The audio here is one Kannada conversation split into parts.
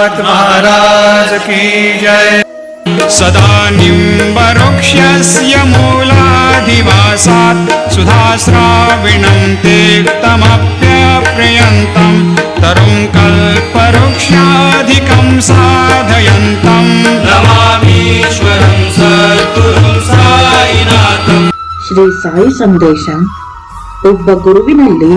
नाथ महाराज की जय सदा निम्बवृक्षस्य मूलाधिवासात् सुधास्राविणं तीर्थमप्यप्रियन्तं तरुं कल्पवृक्षाधिकं साधयन्तम् नमामीश्वरं सद्गुरुं साईनाथम् ಶ್ರೀ ಸಾಯಿ ಸಂದೇಶ ಒಬ್ಬ ಗುರುವಿನಲ್ಲಿ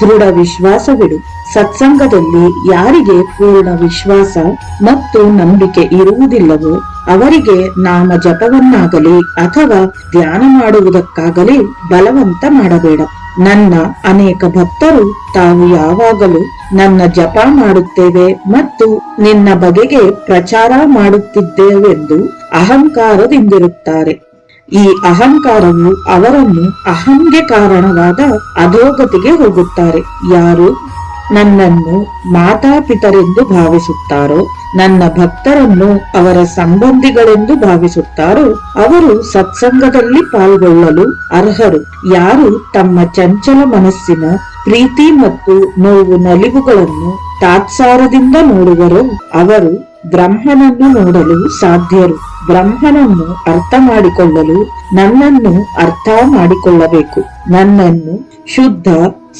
ದೃಢ ವಿಶ್ವಾಸವಿಡು. ಸತ್ಸಂಗದಲ್ಲಿ ಯಾರಿಗೆ ಪೂರ್ಣ ವಿಶ್ವಾಸ ಮತ್ತು ನಂಬಿಕೆ ಇರುವುದಿಲ್ಲವೋ ಅವರಿಗೆ ನಾಮ ಜಪವನ್ನಾಗಲಿ ಅಥವಾ ಧ್ಯಾನ ಮಾಡುವುದಕ್ಕಾಗಲಿ ಬಲವಂತ ಮಾಡಬೇಡ. ನನ್ನ ಅನೇಕ ಭಕ್ತರು ತಾವು ಯಾವಾಗಲೂ ನನ್ನ ಜಪ ಮಾಡುತ್ತೇವೆ ಮತ್ತು ನಿನ್ನ ಬಗೆಗೆ ಪ್ರಚಾರ ಮಾಡುತ್ತಿದ್ದೇವೆಂದು ಅಹಂಕಾರದಿಂದಿರುತ್ತಾರೆ. ಈ ಅಹಂಕಾರವು ಅವರನ್ನು ಅಹಂಗೆ ಕಾರಣವಾದ ಅಧೋಗತಿಗೆ ಹೋಗುತ್ತಾರೆ. ಯಾರು ನನ್ನನ್ನು ಮಾತಾಪಿತರೆಂದು ಭಾವಿಸುತ್ತಾರೋ, ನನ್ನ ಭಕ್ತರನ್ನು ಅವರ ಸಂಬಂಧಿಗಳೆಂದು ಭಾವಿಸುತ್ತಾರೋ, ಅವರು ಸತ್ಸಂಗದಲ್ಲಿ ಪಾಲ್ಗೊಳ್ಳಲು ಅರ್ಹರು. ಯಾರು ತಮ್ಮ ಚಂಚಲ ಮನಸ್ಸಿನ ಪ್ರೀತಿ ಮತ್ತು ನೋವು ನಲಿವುಗಳನ್ನು ತಾತ್ಸಾರದಿಂದ ನೋಡುವರೋ, ಅವರು ಬ್ರಹ್ಮನನ್ನು ನೋಡಲು ಸಾಧ್ಯರು. ಬ್ರಹ್ಮನನ್ನು ಅರ್ಥ ಮಾಡಿಕೊಳ್ಳಲು ನನ್ನನ್ನು ಅರ್ಥ ಮಾಡಿಕೊಳ್ಳಬೇಕು. ನನ್ನನ್ನು ಶುದ್ಧ,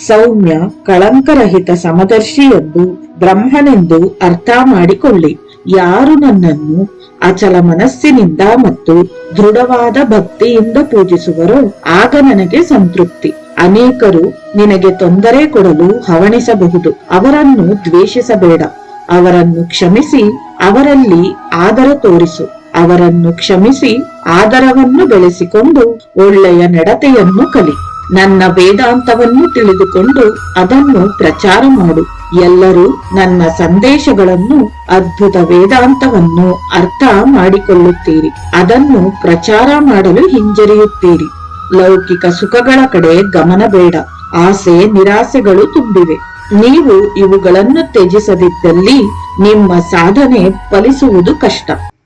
ಸೌಮ್ಯ, ಕಳಂಕರಹಿತ ಸಮದರ್ಶಿ ಎಂದು ಬ್ರಹ್ಮನೆಂದು ಅರ್ಥ ಮಾಡಿಕೊಳ್ಳಿ. ಯಾರು ನನ್ನನ್ನು ಅಚಲ ಮನಸ್ಸಿನಿಂದ ಮತ್ತು ದೃಢವಾದ ಭಕ್ತಿಯಿಂದ ಪೂಜಿಸುವರೋ ಆಗ ನನಗೆ ಸಂತೃಪ್ತಿ. ಅನೇಕರು ನಿನಗೆ ತೊಂದರೆ ಕೊಡಲು ಹವಣಿಸಬಹುದು, ಅವರನ್ನು ದ್ವೇಷಿಸಬೇಡ, ಅವರನ್ನು ಕ್ಷಮಿಸಿ, ಅವರಲ್ಲಿ ಆದರ ತೋರಿಸು. ಅವರನ್ನು ಕ್ಷಮಿಸಿ, ಆದರವನ್ನು ಬೆಳೆಸಿಕೊಂಡು, ಒಳ್ಳೆಯ ನಡತೆಯನ್ನು ಕಲಿ. ನನ್ನ ವೇದಾಂತವನ್ನು ತಿಳಿದುಕೊಂಡು ಅದನ್ನು ಪ್ರಚಾರ ಮಾಡು. ಎಲ್ಲರೂ ನನ್ನ ಸಂದೇಶಗಳನ್ನು ಅದ್ಭುತ ವೇದಾಂತವನ್ನು ಅರ್ಥ ಮಾಡಿಕೊಳ್ಳುತ್ತೀರಿ. ಅದನ್ನು ಪ್ರಚಾರ ಮಾಡಲು ಹಿಂಜರಿಯುತ್ತೀರಿ. ಲೌಕಿಕ ಸುಖಗಳ ಕಡೆ ಗಮನ ಬೇಡ. ಆಸೆ, ನಿರಾಸೆಗಳು ತುಂಬಿವೆ. ನೀವು ಇವುಗಳನ್ನು ತ್ಯಜಿಸದಿದ್ದಲ್ಲಿ ನಿಮ್ಮ ಸಾಧನೆ ಫಲಿಸುವುದು ಕಷ್ಟ.